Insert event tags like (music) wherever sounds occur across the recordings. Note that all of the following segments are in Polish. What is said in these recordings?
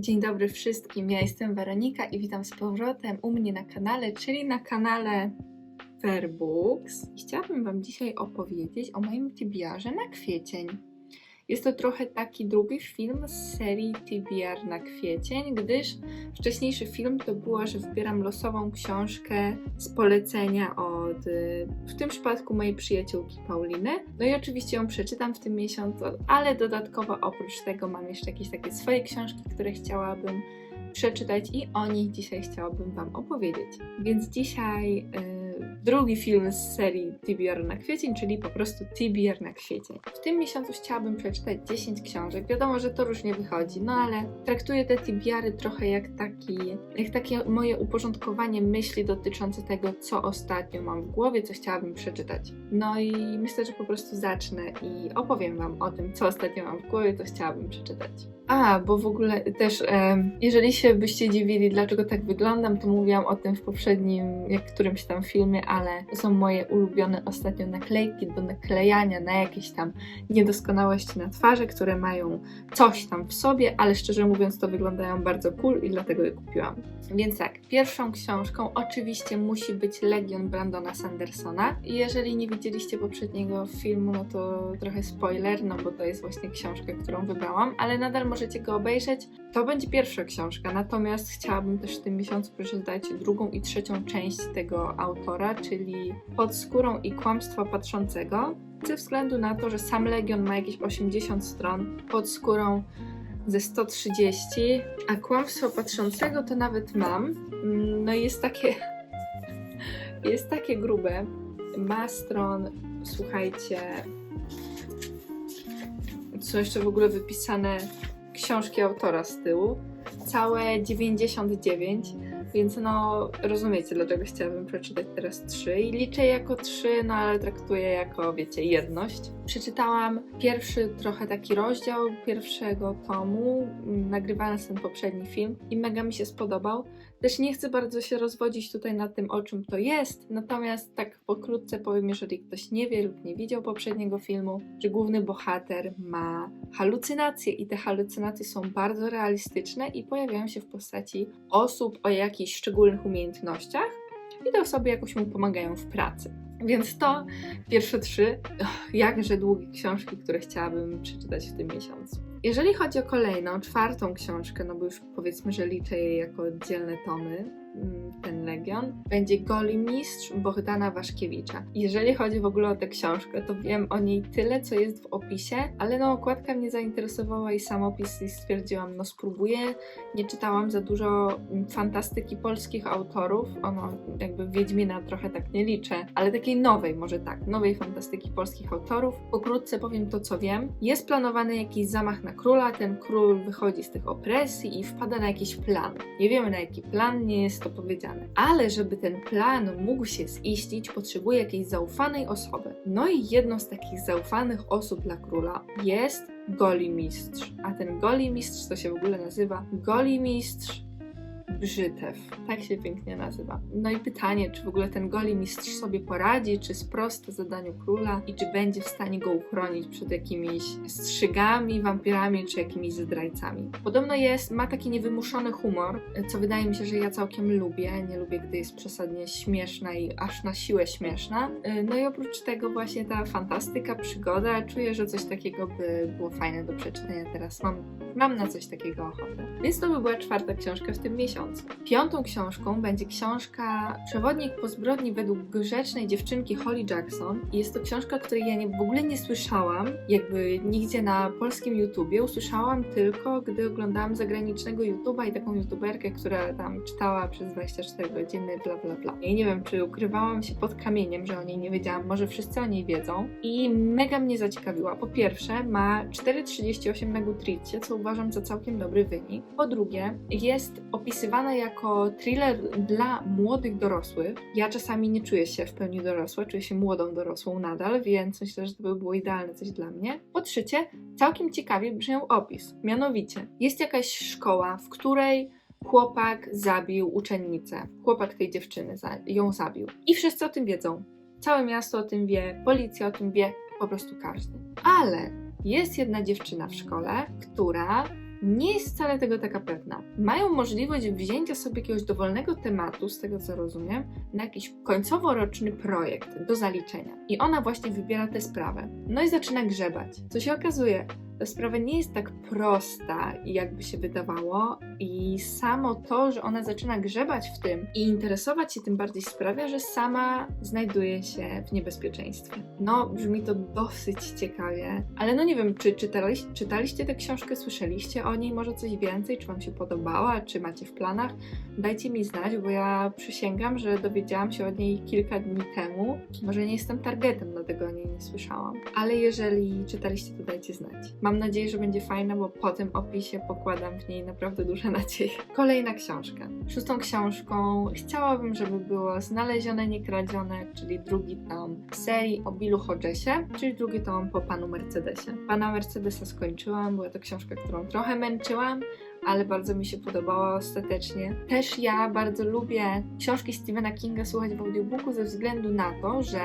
Dzień dobry wszystkim, ja jestem Weronika i witam z powrotem u mnie na kanale, czyli na kanale Fairbooks. I chciałabym Wam dzisiaj opowiedzieć o moim TBR-ze na kwiecień. Jest to trochę taki drugi film z serii TBR na kwiecień, gdyż wcześniejszy film to było, że wybieram losową książkę z polecenia od, y, w tym przypadku mojej przyjaciółki Pauliny. No i oczywiście ją przeczytam w tym miesiącu, ale dodatkowo oprócz tego mam jeszcze jakieś takie swoje książki, które chciałabym przeczytać i o nich dzisiaj chciałabym Wam opowiedzieć. Więc dzisiaj y, drugi film z serii TBR na kwiecień, czyli po prostu TBR na kwiecień. W tym miesiącu chciałabym przeczytać 10 książek. Wiadomo, że to różnie wychodzi, no ale traktuję te TBR-y trochę jak taki, jak takie moje uporządkowanie myśli dotyczące tego, co ostatnio mam w głowie, co chciałabym przeczytać. No i myślę, że po prostu zacznę i opowiem Wam o tym, co ostatnio mam w głowie, co chciałabym przeczytać. A, bo w ogóle też, em, jeżeli się byście dziwili, dlaczego tak wyglądam, to mówiłam o tym w poprzednim, jak którymś tam filmie, ale to są moje ulubione ostatnio naklejki do naklejania na jakieś tam niedoskonałości na twarzy, które mają coś tam w sobie, ale szczerze mówiąc to wyglądają bardzo cool i dlatego je kupiłam. Więc tak, pierwszą książką oczywiście musi być Legion Brandona Sandersona. Jeżeli nie widzieliście poprzedniego filmu, no to trochę spoiler, no bo to jest właśnie książka, którą wybrałam, ale nadal możecie go obejrzeć. To będzie pierwsza książka, natomiast chciałabym też w tym miesiącu przeczytać drugą i trzecią część tego autora, czyli Pod skórą i kłamstwo patrzącego. Ze względu na to, że sam Legion ma jakieś 80 stron, pod skórą ze 130, a kłamstwo patrzącego to nawet mam. Mm, No jest takie. (laughs) Jest takie grube. Ma stron, słuchajcie. Co jeszcze w ogóle wypisane książki autora z tyłu. Całe 99, więc no rozumiecie, dlaczego chciałabym przeczytać teraz trzy. I liczę jako trzy, no ale traktuję jako, wiecie, jedność. Przeczytałam pierwszy trochę taki rozdział pierwszego tomu, mm, nagrywając ten poprzedni film i mega mi się spodobał. Też nie chcę bardzo się rozwodzić tutaj na tym, o czym to jest, natomiast tak pokrótce powiem, jeżeli ktoś nie wie lub nie widział poprzedniego filmu, że główny bohater ma halucynacje i te halucynacje są bardzo realistyczne i pojawiają się w postaci osób o jakichś szczególnych umiejętnościach i te osoby jakoś mu pomagają w pracy. Więc to pierwsze trzy, jakże długie książki, które chciałabym przeczytać w tym miesiącu. Jeżeli chodzi o kolejną, czwartą książkę, no bo już powiedzmy, że liczę je jako oddzielne tomy, ten Legion, będzie Goli Mistrz Bohdana Waszkiewicza. Jeżeli chodzi w ogóle o tę książkę, to wiem o niej tyle, co jest w opisie, ale no okładka mnie zainteresowała i sam opis i stwierdziłam, no spróbuję. Nie czytałam za dużo mm, fantastyki polskich autorów, ono jakby Wiedźmina trochę tak nie liczę, ale takiej nowej może tak, nowej fantastyki polskich autorów. Pokrótce powiem to, co wiem. Jest planowany jakiś zamach na króla, ten król wychodzi z tych opresji i wpada na jakiś plan. Nie wiemy na jaki plan, nie jest to powiedziane. Ale żeby ten plan mógł się ziścić, potrzebuje jakiejś zaufanej osoby. No i jedną z takich zaufanych osób dla króla jest Golimistrz. A ten Golimistrz to się w ogóle nazywa Golimistrz Brzytew. Tak się pięknie nazywa. No i pytanie, czy w ogóle ten Golimistrz sobie poradzi, czy sprosta zadaniu króla i czy będzie w stanie go uchronić przed jakimiś strzygami, wampirami, czy jakimiś zdrajcami. Podobno jest, ma taki niewymuszony humor, co wydaje mi się, że ja całkiem lubię. Nie lubię, gdy jest przesadnie śmieszna i aż na siłę śmieszna. No i oprócz tego właśnie ta fantastyka, przygoda, czuję, że coś takiego by było fajne do przeczytania teraz. Mam, mam na coś takiego ochotę. Więc to by była czwarta książka w tym miesiącu. Piątą książką będzie książka Przewodnik po zbrodni według grzecznej dziewczynki Holly Jackson. Jest to książka, której ja nie, w ogóle nie słyszałam, jakby nigdzie na polskim YouTubie. Usłyszałam tylko, gdy oglądałam zagranicznego YouTuba i taką YouTuberkę, która tam czytała przez 24 godziny, bla bla bla. I nie wiem, czy ukrywałam się pod kamieniem, że o niej nie wiedziałam. Może wszyscy o niej wiedzą. I mega mnie zaciekawiła. Po pierwsze, ma 4,38 na Goodreadsie, co uważam za całkiem dobry wynik. Po drugie, jest opisywana jako thriller dla młodych dorosłych. Ja czasami nie czuję się w pełni dorosła, czuję się młodą dorosłą nadal, więc myślę, że to by było idealne coś dla mnie. Po trzecie, całkiem ciekawie brzmiał opis. Mianowicie, jest jakaś szkoła, w której chłopak zabił uczennicę. Chłopak tej dziewczyny ją zabił. I wszyscy o tym wiedzą. Całe miasto o tym wie, policja o tym wie, po prostu każdy. Ale jest jedna dziewczyna w szkole, która nie jest wcale tego taka pewna. Mają możliwość wzięcia sobie jakiegoś dowolnego tematu, z tego co rozumiem, na jakiś końcowo-roczny projekt do zaliczenia. I ona właśnie wybiera tę sprawę. No i zaczyna grzebać. Co się okazuje, sprawa nie jest tak prosta, jakby się wydawało, i samo to, że ona zaczyna grzebać w tym i interesować się tym bardziej sprawia, że sama znajduje się w niebezpieczeństwie. No, brzmi to dosyć ciekawie, ale no nie wiem, czy czytaliście, tę książkę, słyszeliście o niej, może coś więcej, czy Wam się podobała, czy macie w planach? Dajcie mi znać, bo ja przysięgam, że dowiedziałam się o niej kilka dni temu. Może nie jestem targetem, dlatego o niej nie słyszałam. Ale jeżeli czytaliście, to dajcie znać. Mam nadzieję, że będzie fajna, bo po tym opisie pokładam w niej naprawdę duże (laughs) nadzieje. Kolejna książka. Szóstą książką chciałabym, żeby było Znalezione, Niekradzione, czyli drugi tom serii o Billu Hodgesie, czyli drugi tom po panu Mercedesie. Pana Mercedesa skończyłam, była to książka, którą trochę męczyłam, ale bardzo mi się podobała ostatecznie. Też ja bardzo lubię książki Stephena Kinga słuchać w audiobooku ze względu na to, że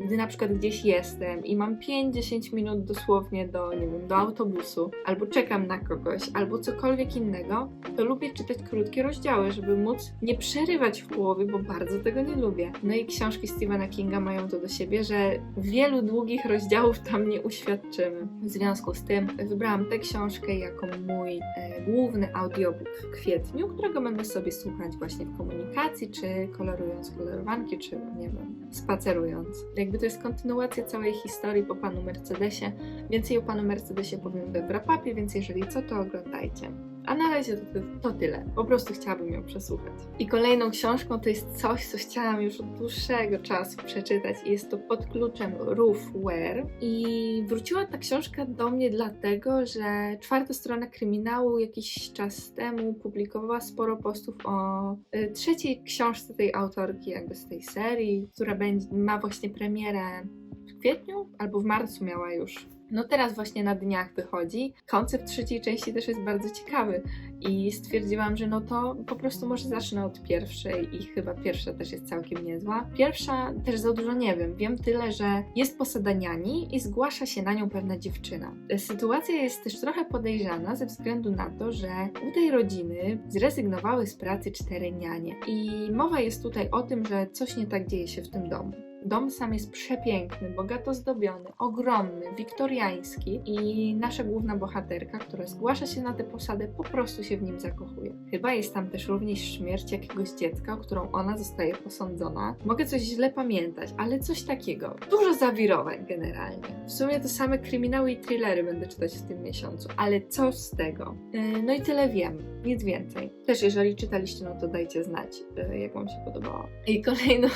gdy na przykład gdzieś jestem i mam 5-10 minut dosłownie do, nie wiem, do autobusu, albo czekam na kogoś, albo cokolwiek innego, to lubię czytać krótkie rozdziały, żeby móc nie przerywać w połowie, bo bardzo tego nie lubię. No i książki Stephena Kinga mają to do siebie, że wielu długich rozdziałów tam nie uświadczymy. W związku z tym wybrałam tę książkę jako mój e, główny audiobook w kwietniu, którego będę sobie słuchać właśnie w komunikacji, czy kolorując kolorowanki, czy nie wiem, spacerując. Jakby to jest kontynuacja całej historii po panu Mercedesie. Więcej o panu Mercedesie powiem we wrapapie, więc jeżeli co, to oglądajcie. A na razie to, to tyle. Po prostu chciałabym ją przesłuchać. I kolejną książką to jest coś, co chciałam już od dłuższego czasu przeczytać. Jest to pod kluczem Roofware. I wróciła ta książka do mnie dlatego, że czwarta strona kryminału jakiś czas temu publikowała sporo postów o y, trzeciej książce tej autorki, jakby z tej serii, która będzie, ma właśnie premierę w kwietniu albo w marcu miała już. No teraz właśnie na dniach wychodzi. Koncept trzeciej części też jest bardzo ciekawy i stwierdziłam, że no to po prostu może zacznę od pierwszej i chyba pierwsza też jest całkiem niezła. Pierwsza też za dużo nie wiem. Wiem tyle, że jest posada niani i zgłasza się na nią pewna dziewczyna. Sytuacja jest też trochę podejrzana ze względu na to, że u tej rodziny zrezygnowały z pracy cztery nianie i mowa jest tutaj o tym, że coś nie tak dzieje się w tym domu. Dom sam jest przepiękny, bogato zdobiony, ogromny, wiktoriański i nasza główna bohaterka, która zgłasza się na tę posadę, po prostu się w nim zakochuje. Chyba jest tam też również śmierć jakiegoś dziecka, o którą ona zostaje posądzona. Mogę coś źle pamiętać, ale coś takiego. Dużo zawirowań generalnie. W sumie to same kryminały i thrillery będę czytać w tym miesiącu, ale co z tego? Yy, no i tyle wiem, nic więcej. Też jeżeli czytaliście, no to dajcie znać, yy, jak wam się podobało. I kolejną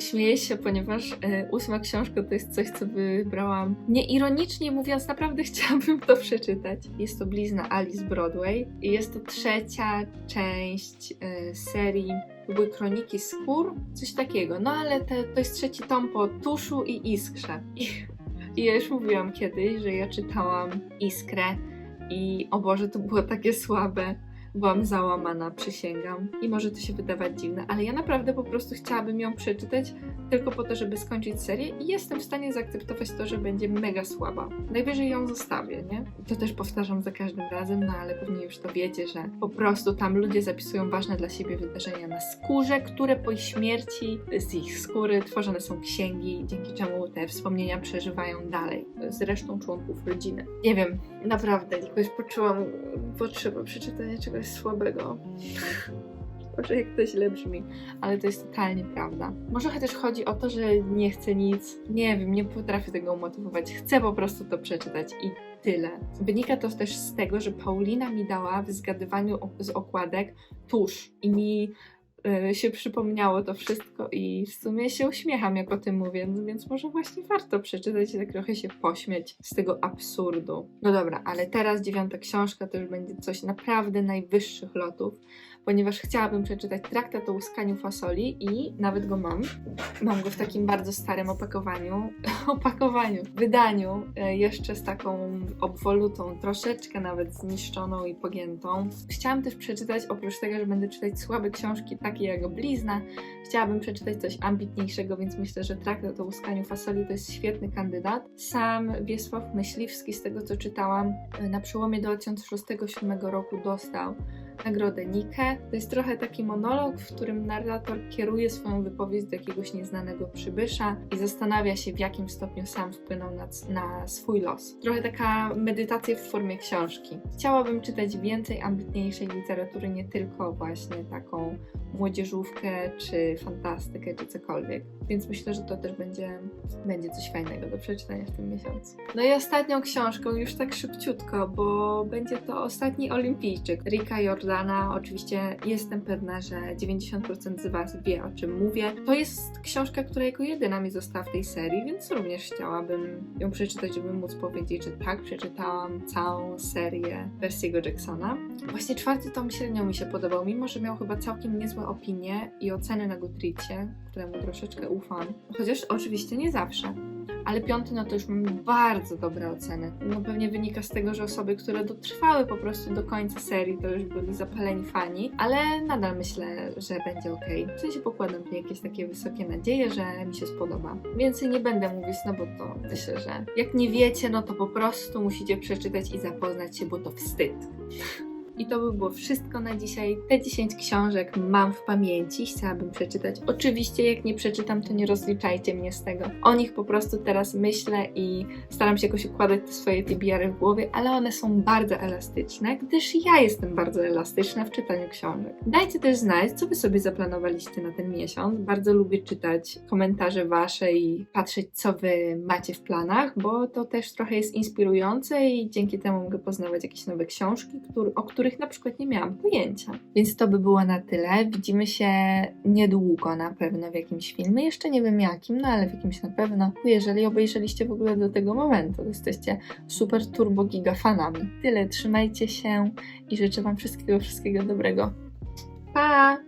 śmieję się, ponieważ e, ósma książka to jest coś, co wybrałam nieironicznie mówiąc, naprawdę (laughs) chciałabym to przeczytać. Jest to Blizna Alice Broadway i jest to trzecia część e, serii to były Kroniki Skór, coś takiego. No ale te, to jest trzeci tom po Tuszu i Iskrze. I, I ja już mówiłam kiedyś, że ja czytałam Iskrę i o Boże, to było takie słabe. Byłam załamana, przysięgam. I może to się wydawać dziwne, ale ja naprawdę po prostu chciałabym ją przeczytać tylko po to, żeby skończyć serię i jestem w stanie zaakceptować to, że będzie mega słaba. Najwyżej ją zostawię, nie? To też powtarzam za każdym razem, no ale pewnie już to wiecie, że po prostu tam ludzie zapisują ważne dla siebie wydarzenia na skórze, które po ich śmierci z ich skóry tworzone są księgi, dzięki czemu te wspomnienia przeżywają dalej z resztą członków rodziny. Nie wiem, naprawdę jakoś poczułam potrzebę przeczytania czegoś słabego. (laughs) Może jak to źle brzmi, ale to jest totalnie prawda. Może chociaż chodzi o to, że nie chcę nic, nie wiem, nie potrafię tego umotywować. Chcę po prostu to przeczytać i tyle. Wynika to też z tego, że Paulina mi dała w zgadywaniu z okładek tusz i mi się przypomniało to wszystko i w sumie się uśmiecham, jak o tym mówię, no więc może właśnie warto przeczytać i tak trochę się pośmiać z tego absurdu. No dobra, ale teraz dziewiąta książka to już będzie coś naprawdę najwyższych lotów, ponieważ chciałabym przeczytać traktat o łuskaniu fasoli i nawet go mam. Mam go w takim bardzo starym opakowaniu, (laughs) opakowaniu, wydaniu, e, jeszcze z taką obwolutą, troszeczkę nawet zniszczoną i pogiętą. Chciałam też przeczytać, oprócz tego, że będę czytać słabe książki, takie taki jak blizna. Chciałabym przeczytać coś ambitniejszego, więc myślę, że traktat o łuskaniu fasoli to jest świetny kandydat. Sam Wiesław Myśliwski, z tego co czytałam, na przełomie 2006-2007 roku dostał nagrodę Nike. To jest trochę taki monolog, w którym narrator kieruje swoją wypowiedź do jakiegoś nieznanego przybysza i zastanawia się, w jakim stopniu sam wpłynął na, na swój los. Trochę taka medytacja w formie książki. Chciałabym czytać więcej ambitniejszej literatury, nie tylko właśnie taką młodzieżówkę, czy fantastykę, czy cokolwiek. Więc myślę, że to też będzie, będzie coś fajnego do przeczytania w tym miesiącu. No i ostatnią książką, już tak szybciutko, bo będzie to ostatni olimpijczyk, Rika Jordana. Oczywiście jestem pewna, że 90% z Was wie, o czym mówię. To jest książka, która jako jedyna mi została w tej serii, więc również chciałabym ją przeczytać, żeby móc powiedzieć, że tak, przeczytałam całą serię Percy'ego Jacksona. Właśnie czwarty tom średnio mi się podobał, mimo że miał chyba całkiem niezłe opinie i oceny na Goodreadzie, któremu troszeczkę ufam. Chociaż oczywiście nie zawsze. Ale piąty, no to już mam bardzo dobre oceny. No pewnie wynika z tego, że osoby, które dotrwały po prostu do końca serii, to już byli zapaleni fani, ale nadal myślę, że będzie ok. W sensie pokładam w jakieś takie wysokie nadzieje, że mi się spodoba. Więcej nie będę mówić, no bo to myślę, że jak nie wiecie, no to po prostu musicie przeczytać i zapoznać się, bo to wstyd. I to by było wszystko na dzisiaj. Te 10 książek mam w pamięci, chciałabym przeczytać. Oczywiście, jak nie przeczytam, to nie rozliczajcie mnie z tego. O nich po prostu teraz myślę i staram się jakoś układać te swoje TBR w głowie, ale one są bardzo elastyczne, gdyż ja jestem bardzo elastyczna w czytaniu książek. Dajcie też znać, co wy sobie zaplanowaliście na ten miesiąc. Bardzo lubię czytać komentarze wasze i patrzeć, co wy macie w planach, bo to też trochę jest inspirujące i dzięki temu mogę poznawać jakieś nowe książki, o których na przykład nie miałam pojęcia. Więc to by było na tyle. Widzimy się niedługo na pewno w jakimś filmie. Jeszcze nie wiem jakim, no ale w jakimś na pewno. Jeżeli obejrzeliście w ogóle do tego momentu, to jesteście super turbo giga fanami. Tyle, trzymajcie się i życzę Wam wszystkiego, wszystkiego dobrego. Pa!